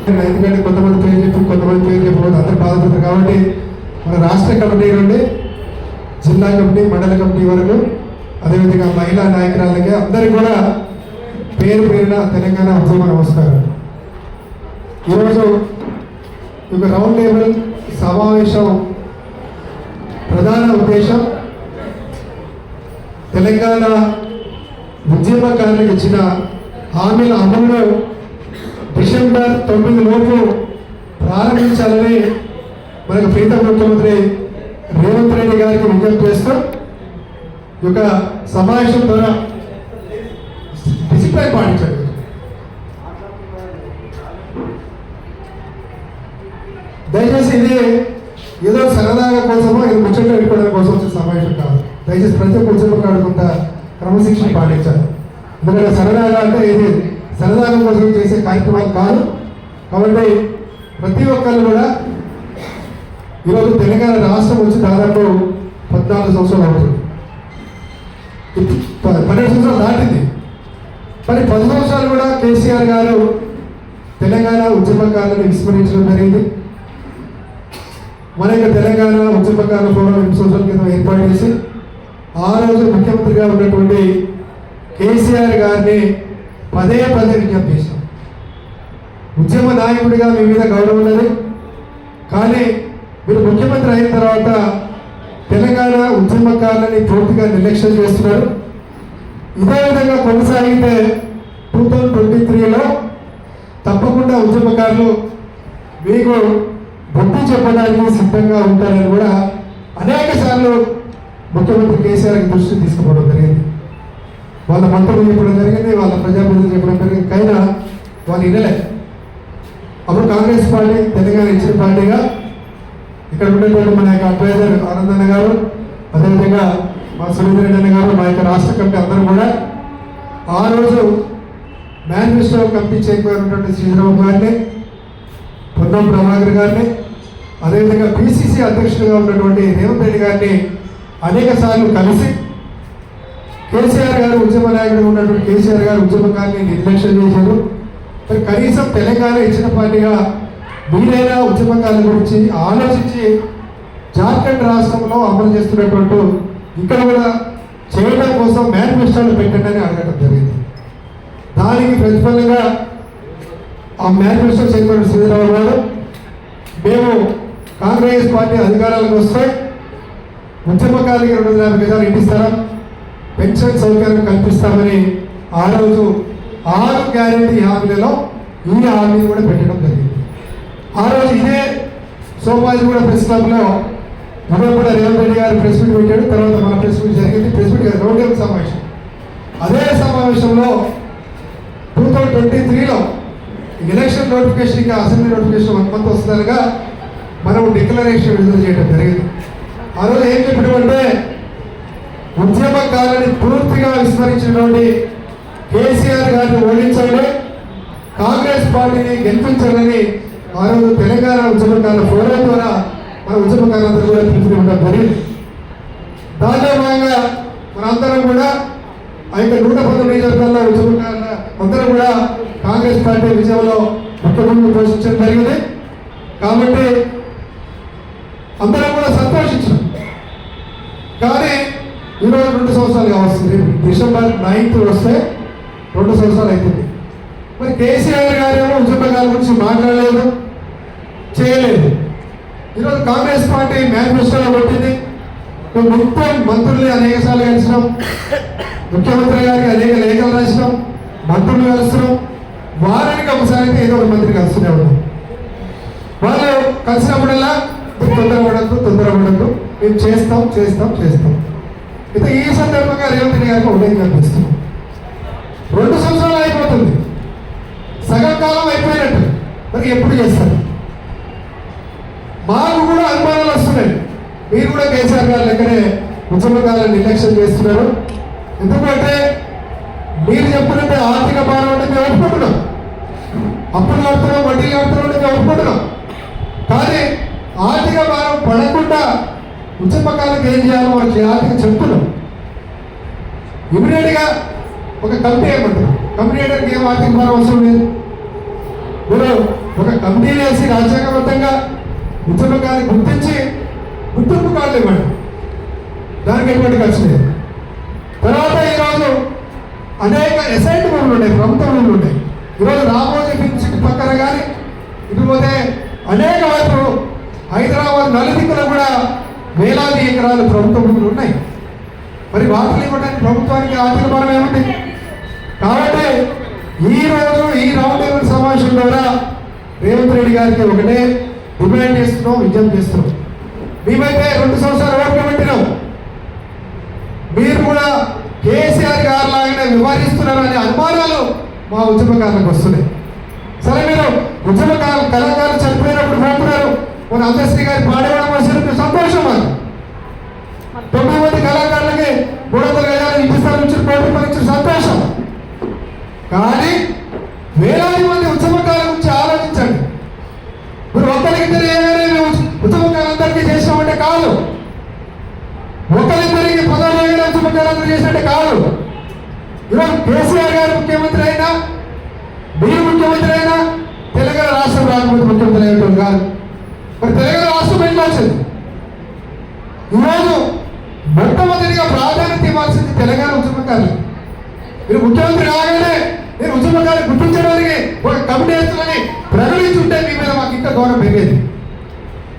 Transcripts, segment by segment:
ఎందుకంటే కొంతమంది పేరు చెప్పి కొంతమంది పేరు చెప్పకపోతే అందరు బాధపడతారు. కాబట్టి మన రాష్ట్ర కమిటీ నుండి జిల్లా కమిటీ మండల కమిటీ వరకు అదేవిధంగా మహిళా నాయకురాలకి అందరికీ కూడా పేరు పేరున తెలంగాణ ఉద్యమ నమస్కారం ఈరోజు ఒక రౌండ్ టేబుల్ సమావేశం ప్రధాన ఉద్దేశం తెలంగాణ ఉద్యమకారులకు ఇచ్చిన హామీల అమలులో డిసెంబర్ తొమ్మిది లోపు ప్రారంభించాలని మనకు ప్రీత ముఖ్యమంత్రి రేవంత్ రెడ్డి గారికి విజ్ఞప్తి చేస్తూ ఈ యొక్క సమావేశం ద్వారా డిసిప్లైన్ పాటించండి దయచేసి ఇది ఏదో సరదాగా కోసమో ఇది ముచ్చట్లు పెట్టుకోవడం కోసం వచ్చే సమావేశం కాదు. దయచేసి ప్రతి ఒక్క ఉద్యమకాడు ఆడుకుంటా క్రమశిక్షణ పాటించాలి. ఎందుకంటే సరదాగా అంటే ఇది సరదాగా కోసం చేసే కార్యక్రమాలు కాదు. కాబట్టి ప్రతి ఒక్కరు కూడా ఈరోజు తెలంగాణ రాష్ట్రం వచ్చి దాదాపు పద్నాలుగు సంవత్సరాలు అవుతుంది. ప- పన్నెండు సంవత్సరాలు దాటింది. మరి పది సంవత్సరాలు కూడా కేసీఆర్ గారు తెలంగాణ ఉద్యమకారులను విస్మరించడం జరిగింది. మన యొక్క తెలంగాణ ఉద్యమకారుల ఫోరం ఎనిమిది సంవత్సరాల క్రితం ఏర్పాటు చేసి ఆ రోజు ముఖ్యమంత్రిగా ఉన్నటువంటి కేసీఆర్ గారిని పదే పదే విజ్ఞప్తి చేశాం. ఉద్యమ నాయకుడిగా మీ మీద గౌరవం ఉన్నది. కానీ మీరు ముఖ్యమంత్రి అయిన తర్వాత తెలంగాణ ఉద్యమకారులని పూర్తిగా నిర్లక్ష్యం చేస్తున్నారు. ఇదే విధంగా కొనసాగితే టూ థౌజండ్ ట్వంటీ త్రీలో తప్పకుండా ఉద్యమకారులు మీకు బుద్ధి చెప్పడానికి సిద్ధంగా ఉంటారని కూడా అనేక సార్లు ముఖ్యమంత్రి కేసీఆర్ దృష్టి తీసుకోవడం జరిగింది. వాళ్ళ మంత్రులు చెప్పడం జరిగింది వాళ్ళ ప్రజాప్రతినిధులు చెప్పడం జరిగింది. కైనా వాళ్ళు వినలే. అప్పుడు కాంగ్రెస్ పార్టీ తెలంగాణ ఇచ్చిన పార్టీగా ఇక్కడ ఉండేటువంటి మన యొక్క అడ్వైజర్ ఆనందన్న గారు అదేవిధంగా మా సురేంద్ర అన్న గారు మా యొక్క రాష్ట్ర కమిటీ అందరూ కూడా ఆ రోజు మేనిఫెస్టో కమిటీ చేయకపోయినటువంటి శ్రీరామ్ గారిని పొన్నం ప్రభాకర్ గారిని అదేవిధంగా పిసిసి అధ్యక్షుడిగా ఉన్నటువంటి రేవంత్ రెడ్డి గారిని అనేక సార్లు కలిసి కేసీఆర్ గారు ఉద్యమ నాయకుడు ఉన్నటువంటి కేసీఆర్ గారు ఉద్యమకాన్ని నిర్లక్ష్యం చేశారు. మరి కనీసం తెలంగాణ ఇచ్చిన పార్టీగా మీరైనా ఉద్యమకాల గురించి ఆలోచించి జార్ఖండ్ రాష్ట్రంలో అమలు చేస్తున్నటువంటి ఇక్కడ కూడా చేయడం కోసం మేనిఫెస్టోలు పెట్టండి అని అడగడం జరిగింది. దానికి ప్రతిఫలంగా ఆ మేనిఫెస్టో చైర్మన్ శ్రీధరరావు గారు మేము కాంగ్రెస్ పార్టీ అధికారాలకు వస్తే ఉద్యమకాలకి రెండు వందల యాభై గజాలు ఇంటిస్తారా పెన్షన్ సౌకర్యం కల్పిస్తామని ఆ రోజు ఆరు గ్యారెంటీ హామీలలో ఈ హామీ కూడా పెట్టడం జరిగింది. ఆ రోజు ఇదే సోమాజీ కూడా ప్రెస్ క్లబ్లో ఉదయం కూడా రేవంత్ రెడ్డి గారు ప్రెస్ మీట్ పెట్టాడు. తర్వాత మన ప్రెస్ మీట్ జరిగింది. ప్రెస్ మీట్ కాదు, రౌండ్ సమావేశం. అదే సమావేశంలో టూ థౌజండ్ ట్వంటీ త్రీలో ఎలక్షన్ నోటిఫికేషన్కి అసెంబ్లీ నోటిఫికేషన్ వన్ మంత్ వస్తుందనగా మనం డిక్లరేషన్ విడుదల చేయడం జరిగింది. ఆ రోజు ఏం చెప్పామంటే ఉద్యమకారుని పూర్తిగా విస్మరించినటువంటి కేసీఆర్ గారిని ఓడించండి కాంగ్రెస్ పార్టీని గెలిపించాలని ఆ రోజు తెలంగాణ ఉద్యమకారుల ఫోరం ద్వారా మన ఉద్యమకారులందరూ కూడా పిలుపునివ్వడం జరిగింది. దానిలో భాగంగా మనందరం కూడా ఆ యొక్క నూట పంతొమ్మిది నియోజకవర్గాల్లో ఉద్యమకారుల అందరం కూడా కాంగ్రెస్ పార్టీ విజయంలో ముఖ్యమంత్రి పోషించడం జరిగింది. కాబట్టి అందరం కూడా సంతోషించాం. కానీ ఈరోజు రెండు సంవత్సరాలు కావస్తుంది. డిసెంబర్ నైన్త్ వస్తే రెండు సంవత్సరాలు అవుతుంది. మరి కేసీఆర్ గారేమో ఉద్యమకాల గురించి మాట్లాడలేదు చేయలేదు. ఈరోజు కాంగ్రెస్ పార్టీ మేనిఫెస్టోలో పెట్టింది. మేము మొత్తం మంత్రుల్ని అనేక సార్లు కలిసినాం. ముఖ్యమంత్రి గారికి అనేక లేఖలు రాసినాం. మంత్రులు కలుస్తున్నాం. వారానికి ఒకసారి అయితే ఏదో ఒక మంత్రి కలుస్తూనే ఉన్నాం. వాళ్ళు కలిసినప్పుడల్లా తొందరపడద్దు తొందరపడద్దు. మేము చేస్తాం చేస్తాం చేస్తాం. అయితే ఈ సందర్భంగా రేవంత్ గారికి ఉండేది కనిపిస్తున్నాం రెండు సంవత్సరాలు అయిపోతుంది. సగం కాలం అయిపోయినట్టు. మరి ఎప్పుడు చేస్తారు? మాకు కూడా అనుమానాలు వస్తున్నాయి. మీరు కూడా కేసీఆర్ గారు లెక్కనే ఉద్యమకాలను నిర్లక్ష్యం చేస్తున్నారు. ఎందుకంటే మీరు చెప్పినట్టే ఆర్థిక భారం అంటే మేము ఒప్పుకుంటున్నాం. అప్పులు కడుతున్నాం వడ్డీలు కడుతున్నాం అంటే మేము ఒప్పుకుంటున్నాం. కానీ ఆర్థిక భారం ఉద్యమకాలకు ఏం చేయాలో వాళ్ళు చేయాలని చెప్తున్నాం ఇమీడియట్గా ఒక కమిటీ ఏమంటారు కమిటీ అంటే ఏం ఆర్థిక భారం అవసరం లేదు. మీరు ఒక కమిటీ వేసి రాజ్యాంగబద్ధంగా ఉద్యమకాన్ని గుర్తించి గుర్తింపు కార్డులు ఇవ్వండి. దానికి ఎటువంటి ఖర్చు లేదు. తర్వాత ఈరోజు అనేక ఎసైట్ భూములు ఉన్నాయి ప్రభుత్వ భూములు ఉన్నాయి. ఈరోజు రామోజీ ఫిల్మ్ సిటీ పక్కన కానీ ఇటు పోతే అనేక వైపు హైదరాబాద్ నలుదిక్కులో కూడా వేలాది ఎకరాలు ప్రభుత్వ భూములు ఉన్నాయి. మరి వాటిని ఇవ్వడానికి ప్రభుత్వానికి ఆర్థిక భారం ఏముంది? కాబట్టి ఈ రోజు ఈ రౌండ్ టేబుల్ సమావేశం ద్వారా రేవంత్ రెడ్డి గారికి ఒకటే డిమాండ్ చేస్తున్నాం విజ్ఞప్తి చేస్తున్నాం. మేమైతే రెండు సంవత్సరాలు ఓట్లు పెట్టినాం. మీరు కూడా కేసీఆర్ గారు లాగానే వివరిస్తున్నారు అనే అనుమానాలు మా ఉద్యమకారులకు వస్తున్నాయి. సరే మీరు ఉద్యమకారులు కళాకారులు చనిపోయినప్పుడు పోతున్నారు. మన అందశ్రీ గారి పాడేవాళ్ళం తొమ్మిది మంది కళాకారులకి మూడు వందల గజాలు నుంచి కోటి సంతోషం. కానీ వేలాది మంది ఉద్యమకారుల గురించి ఆలోచించండి. మీరు ఒకరిద్దరు ఏమైనా మేము ఉద్యమకారులందరికీ చేసినామంటే కాదు. ఒకరిద్దరికి పదవి వేల ఉద్యమకారులందరూ చేసినట్టే కాదు. ఈరోజు కేసీఆర్ గారు ముఖ్యమంత్రి అయినా మీరు ముఖ్యమంత్రి అయినా తెలంగాణ రాష్ట్రం రాకపోతే ముఖ్యమంత్రి అయ్యేటోడు కాదు మరి తెలంగాణ రాష్ట్రం ఎట్లా వచ్చింది? ఈరోజు మొట్టమొదటిగా ప్రాధాన్యత ఇవ్వాల్సింది తెలంగాణ ఉద్యమకారులు మీరు ముఖ్యమంత్రి రాగానే నేను ఉద్యమకారులు గుర్తించడానికి ఒక కమిటీ వేస్తుందని ప్రకటించుంటే మీ మీద మాకు ఇంకా గౌరవం పెరిగేది.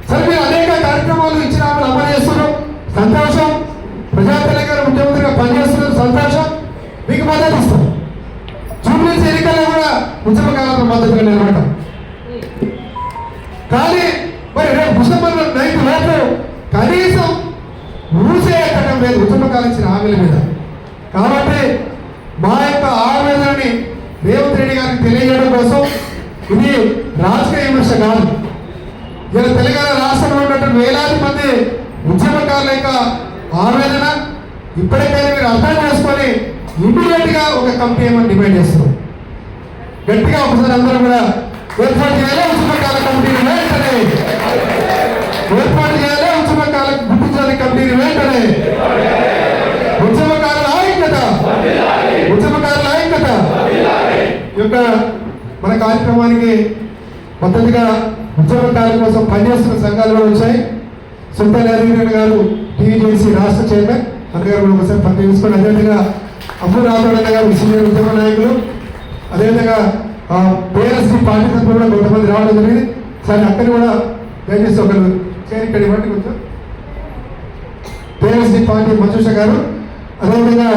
సరే మీరు అనేక కార్యక్రమాలు ఇచ్చిన అమలు చేస్తున్నాం సంతోషం. ప్రజా తెలంగాణ ముఖ్యమంత్రిగా పనిచేస్తున్నారు. సంతోషం. మీకు మద్దతు ఇస్తాం. జూబ్లీస్ ఎన్నికల్లో కూడా ఉద్యమకారులకు మద్దతుగా నిలబడటం లేదు ఉద్యమకాలు ఇచ్చిన హామీల మీద. కాబట్టి మా యొక్క ఆవేదనని రేవంత్ రెడ్డి గారికి తెలియజేయడం కోసం ఇది రాజకీయ విమర్శ కాదు. ఇలా తెలంగాణ రాష్ట్రంలో ఉన్నటువంటి వేలాది మంది ఉద్యమకారుల యొక్క ఆవేదన ఇప్పటికైనా మీరు అర్థం చేసుకొని ఇమీడియట్గా ఒక కంపెనీ ఏమని డిమాండ్ చేస్తున్నాం గట్టిగా ఒకసారి అందరూ కూడా ఏర్పాటు చేయాలి ఉద్యమకాల కమిటీని వెంటనే. ఏర్పాటు చేయాలి ఉద్యమకాల గుర్తించాలి కమిటీని వెంటనే. యొక్క మన కార్యక్రమానికి మద్దతుగా ఉద్యమకారుల కోసం పనిచేస్తున్న సంఘాలు కూడా వచ్చాయి. సొంత నారాయణ గారు టీవీజేసీ రాష్ట్ర చైర్మన్. అన్నగారు కూడా ఒకసారి పని చేసుకొని అదేవిధంగా అమ్ము రాఘవరణ గారు సీనియర్ ఉద్యమ నాయకులు. అదేవిధంగా పేఎస్సీ పార్టీ తరఫున కూడా కొంతమంది రావడం జరిగింది. సరే అక్కడ కూడా దయచేసి ఒకరు చేరి ఇక్కడ ఇవ్వండి కొంచెం. పేఎస్సీ పార్టీ మంజుష గారు. అదేవిధంగా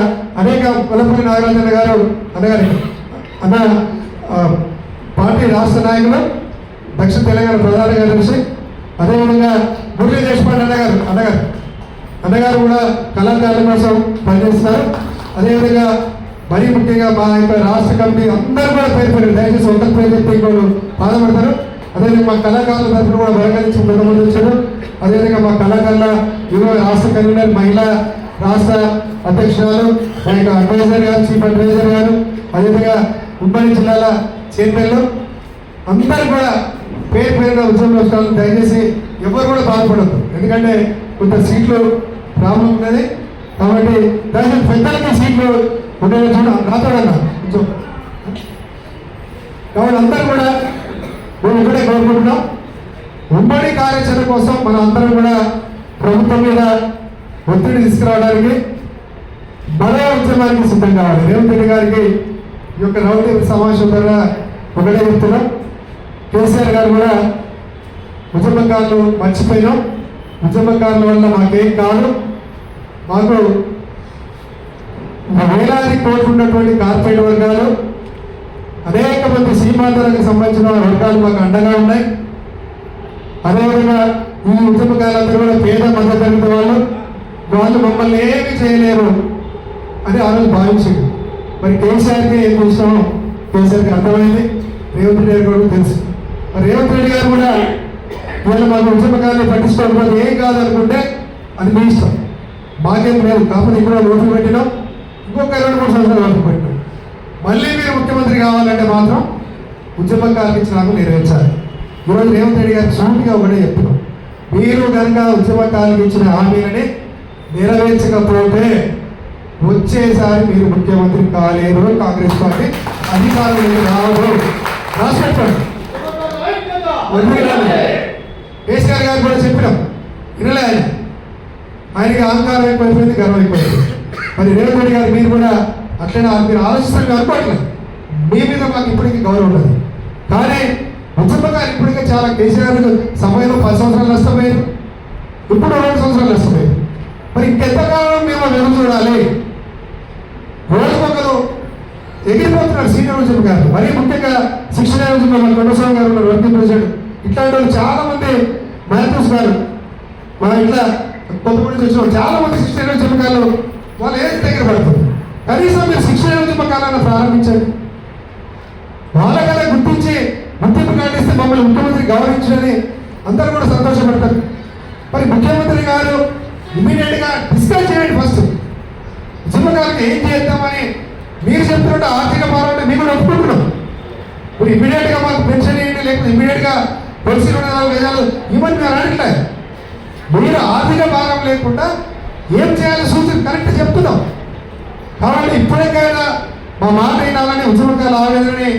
అనేక కొలపల్లి నాగరాజన్న గారు అన్నగారు అన్న పార్టీ రాష్ట్ర నాయకులు దక్షిణ తెలంగాణ ప్రధాన కార్యదర్శి అదేవిధంగా మురళీ దేశపాండే అన్నగారు అన్నగారు. అన్నగారు కూడా కళాకారుల కోసం పనిచేస్తారు. అదేవిధంగా మరీ ముఖ్యంగా మా యొక్క రాష్ట్ర కమిటీ అందరూ కూడా పేరు పేరు దయచేసి ఒకరి పేరు చెప్తే బాధపడతారు అదేవిధంగా మా కళాకారుల తరఫున కూడా బలకరించి కొంతమంది వచ్చారు అదేవిధంగా మా కళాకారుల యువ రాష్ట్ర కన్వీనర్ మహిళా రాష్ట్ర అధ్యక్షురాలు మా యొక్క అడ్వైజర్ గారు చీఫ్ అడ్వైజర్ గారు. అదేవిధంగా ఉమ్మడి జిల్లాల చైర్మన్లు. అందరూ కూడా పేరు పేరున ఉద్యమ వస్తారు దయచేసి ఎవరు కూడా బాధపడద్దు. ఎందుకంటే కొంత సీట్లు ప్రాబ్లం ఉన్నది. కాబట్టి దయచేసి పెద్దలకి సీట్లు ఉండేది చూడ నాతో కొంచెం కాబట్టి అందరూ కూడా మేము ఇక్కడే కోరుకుంటున్నాం. ఉమ్మడి కార్యాచరణ కోసం మన అందరం కూడా ప్రభుత్వం మీద ఒత్తిడి తీసుకురావడానికి బల ఉద్యమానికి సిద్ధం కావాలి. రేవంత్ రెడ్డి గారికి ఈ యొక్క రౌండ్ సమావేశం ద్వారా ఒకటే చెప్తున్నాం. కేసీఆర్ గారు కూడా ఉద్యమకారులు మర్చిపోయినాం. ఉద్యమకారుల వల్ల మాకేం కాదు. మాకు వేలాది కోట్లు ఉన్నటువంటి కార్పొరేట్ వర్గాలు అనేక మంది సీమాంతరానికి సంబంధించిన వర్గాలు మాకు అండగా ఉన్నాయి. అదేవిధంగా ఈ ఉద్యమకారులందరూ కూడా పేద మధ్యతరగతి వాళ్ళు. వాళ్ళు మమ్మల్ని ఏమి చేయలేరు అని ఆ రోజు భావించింది. మరి కేసీఆర్కి ఏం చూస్తామో? కేసీఆర్కి అర్థమైంది. రేవంత్ రెడ్డి గారు కూడా తెలుసు. మరి రేవంత్ రెడ్డి గారు కూడా వీళ్ళు మాకు ఉద్యమకాన్ని పట్టించుకోకపోతే ఏం కాదనుకుంటే అది మీ ఇష్టం. మాకేం లేదు. కాకపోతే ఇక్కడ ఓట్లు పెట్టినాం. ఇంకొక రెండు మూడు సంవత్సరాలు ఓట్లు పెట్టినాం. మళ్ళీ మీరు ముఖ్యమంత్రి కావాలంటే మాత్రం ఉద్యమకారులకు ఇచ్చిన నెరవేర్చాలి. ఈరోజు రేవంత్ రెడ్డి గారు సూటిగా ఒకటే చెప్తున్నాం. మీరు కనుక ఉద్యమకారులకు ఇచ్చిన హామీలని నెరవేర్చకపోతే వచ్చేసారి మీరు ముఖ్యమంత్రి కాలేరు కాంగ్రెస్ పార్టీ అధికారంలోకి రావడం రాసి కేసీఆర్ గారు కూడా చెప్పినాం వినలే ఆయన ఆయనకి అహంకారం ఎక్కువైపోయింది గర్వం ఎక్కువైంది మరి రేవంత్ గారు మీరు కూడా అట్లనే మీరు ఆలోచిస్తాం అనుకోవట్లేదు మీ మీద మాకు ఇప్పటికీ గౌరవం ఉండదు కానీ ముచ్చప్ప గారు ఇప్పటికే చాలా కేసీఆర్ సమయంలో పది సంవత్సరాలు నష్టపోయారు. ఇప్పుడు రెండు సంవత్సరాలు నష్టపోయారు. మరి ఇంకెంతకాలం మేము మేము చూడాలి? ఎగిరిపోతున్నారు సీనియర్ ఉద్యమ గారు. మరీ ముఖ్యంగా శిక్షణ ఉద్యమ మన కొండస్వామి గారు ఉన్నారు వర్కింగ్ ప్రెసిడెంట్. ఇట్లాంటి వాళ్ళు చాలా మంది మ్యాథ్స్ గారు మా ఇంట్లో కొంతమంది వచ్చిన చాలా మంది శిక్షణ ఉద్యమకాలు వాళ్ళు ఏది దగ్గర పడుతుంది కనీసం మీరు శిక్షణ ఉద్యమకాలను ప్రారంభించండి. వాళ్ళకన్నా గుర్తించి గుర్తింపు కాటిస్తే మమ్మల్ని ముఖ్యమంత్రి గౌరవించని అందరూ కూడా సంతోషపడతారు. మరి ముఖ్యమంత్రి గారు ఇమీడియట్గా డిస్కస్ చేయండి ఫస్ట్. ఉద్యమకాలకు ఏం చేద్దామని మీరు చెప్తుంటే ఆర్థిక పోరాటం మేము కూడా ఒప్పుకుంటున్నాం. ఇప్పుడు ఇమీడియట్గా మాకు పెన్షన్ ఇవ్వండి లేకపోతే ఇమీడియట్గా పొలిసీ రెండు నాలుగు వేలు ఇవ్వని మీరు ఆర్థిక భాగం లేకుండా ఏం చేయాలి సూచన కరెక్ట్ చెప్తున్నాం. కాబట్టి ఇప్పటికైనా మా మాట వినాలని ఉద్యమకాల ఆవేదనని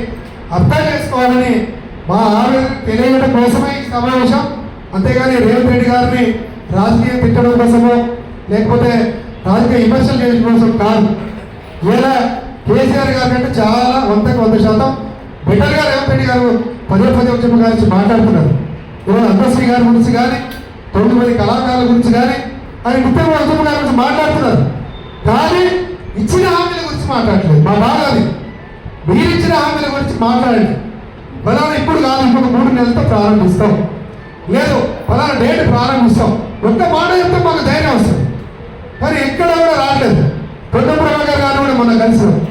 అర్థం చేసుకోవాలని మా ఆవేదన తెలియడం కోసమే ఈ సమావేశం. అంతేగాని రేవంత్ రెడ్డి గారిని రాజకీయం తిట్టడం కోసమో లేకపోతే రాజకీయ విమర్శలు చేయడం కోసం కాదు. ఇలా కేసీఆర్ గారి కంటే చాలా వందకు వంద శాతం బెటర్గా రేవంత్ రెడ్డి గారు పదే పదే ఉద్యమం గురించి మాట్లాడుతున్నారు. ఈరోజు అందశ్రీ గారి గురించి కానీ తొమ్మిది మంది కళాకారుల గురించి కానీ ఆయన ముప్పై మంది గారి గురించి మాట్లాడుతున్నారు. కానీ ఇచ్చిన హామీల గురించి మాట్లాడలేదు మా బాధ అది. మీరు ఇచ్చిన హామీల గురించి మాట్లాడండి. ఫలానా ఇప్పుడు కాదు ఇప్పుడు మూడు నెలలతో ప్రారంభిస్తాం. లేదు ఫలానా డేట్ ప్రారంభిస్తాం. ఒక్క మాట చెప్తే మాకు ధైర్యం వస్తుంది. కానీ ఎక్కడ కూడా రావట్లేదు. కొండపురం ప్రభాకర్ గారు కూడా మొన్న కలిసి.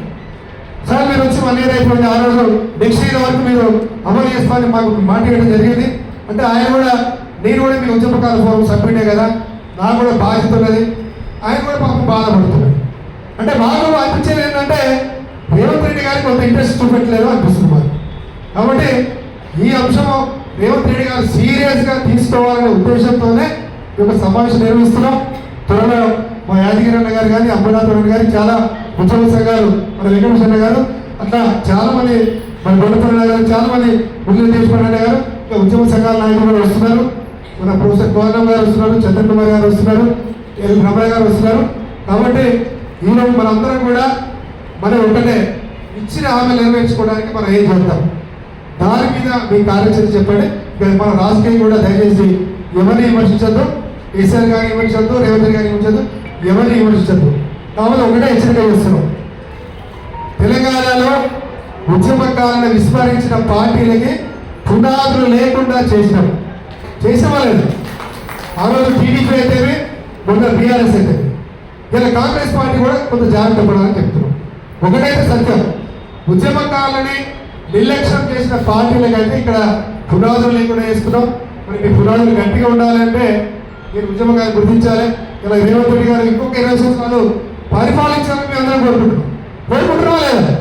సార్ ఆ రోజు నెక్స్ట్ ఇయర్ వరకు మీరు అమలు చేస్తామని మాకు మాట్లాడడం జరిగింది. అంటే ఆయన కూడా నేను కూడా మీ ఉద్యమకాల ఫోరం సభ్యుడే కదా నాకు కూడా బాధ్యత ఉన్నది. ఆయన కూడా పాపం బాధపడుతున్నాడు అంటే మాకు అనిపించేది ఏంటంటే రేవంత్ రెడ్డి గారికి కొంత ఇంట్రెస్ట్ చూపెట్టలేదు అనిపిస్తుంది మాకు. కాబట్టి ఈ అంశం రేవంత్ రెడ్డి గారు సీరియస్గా తీసుకోవాలనే ఉద్దేశంతోనే ఈ యొక్క సమావేశం నిర్వహిస్తున్నాం. త్వరలో మా యాదగిరి అన్న గారు కానీ అంబనాథ్ గారు చాలా ఉత్సవ గారు మన వెంకటేశ్వర గారు అట్లా చాలా మంది మన గొడపన్న గారు చాలా మంది మురళీ దేశపాండే గారు ఇంకా ఉద్యమ సంఘాల నాయకులు కూడా వస్తున్నారు. మన ప్రొఫెసర్ గౌరవ్ గారు వస్తున్నారు చంద్ర కుమార్ గారు వస్తున్నారు ఎల్ రమణ గారు వస్తున్నారు. కాబట్టి ఈరోజు మనందరం కూడా మనం ఒకటే ఇచ్చిన హామీ నెరవేర్చుకోవడానికి మనం ఏం చేద్దాం? దాని మీద మీ కార్యాచరణ చెప్పండి. ఇక్కడ మన రాజకీయం కూడా దయచేసి ఎవరిని విమర్శించద్దు. కేసీఆర్ గారిని విమర్శించద్దు రేవంత్ గారిని విమర్శించద్దు. ఎవరిని విమర్శించద్దు. కాబట్టి ఒకటే హెచ్చరిక చేస్తున్నాం. తెలంగాణలో ఉద్యమకాలను విస్మరించిన పార్టీలకి పునాదులు లేకుండా చేసినాం. చేసేవాలేదు ఆ రోజు టీడీపీ అయితేనే మొన్న బీఆర్ఎస్ అయితే ఇలా కాంగ్రెస్ పార్టీ కూడా కొంత జాగ్రత్త పడాలని చెప్తున్నాం. ఒకటైతే సత్యం. ఉద్యమకాలని నిర్లక్ష్యం చేసిన పార్టీలకైతే ఇక్కడ పునాదులు లేకుండా వేసుకున్నాం మరి మీ పునాదులు గట్టిగా ఉండాలంటే మీరు ఉద్యమకాన్ని గుర్తించాలి. ఇలా రేవంత్ రెడ్డి గారు ఇంకొక ఇరవై సంవత్సరాలు పరిపాలించాలని మేము అందరం కోరుకుంటున్నాం. కోరుకుంటున్నావా లేదా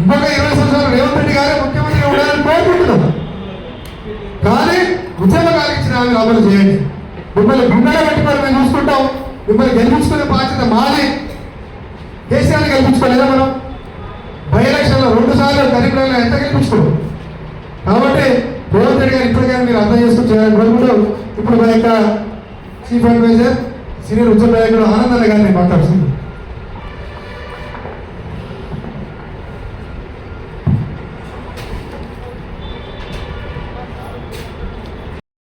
ఇంకొక ఇరవై సంవత్సరాలు రేవంత్ రెడ్డి గారే ముఖ్యమంత్రిగా ఉండాలని కోరుకుంటున్నాం కానీ ఉద్యమకాలు ఇచ్చిన హామీలు అమలు చేయండి. మిమ్మల్ని గుండెలో పెట్టుకొని మేము చూసుకుంటాం. మిమ్మల్ని గెలిపించుకునే బాధ్యత మాది. కేసీఆర్ గెలిపించుకోలేదా మనం? బై ఎలక్షన్లో రెండు సార్లు కరీంనగర్లో ఎంత గెలిపించుకున్నాం? కాబట్టి రేవంత్ రెడ్డి గారు ఇప్పటికైనా మీరు అర్థం చేసుకుని చేయాలని కోరుకుంటూ ఇప్పుడు మా యొక్క చీఫ్ అడ్వైజర్ సీనియర్ ఉద్యమ నాయకుడు ఆనందన్న గారిని మాట్లాడుతున్నాను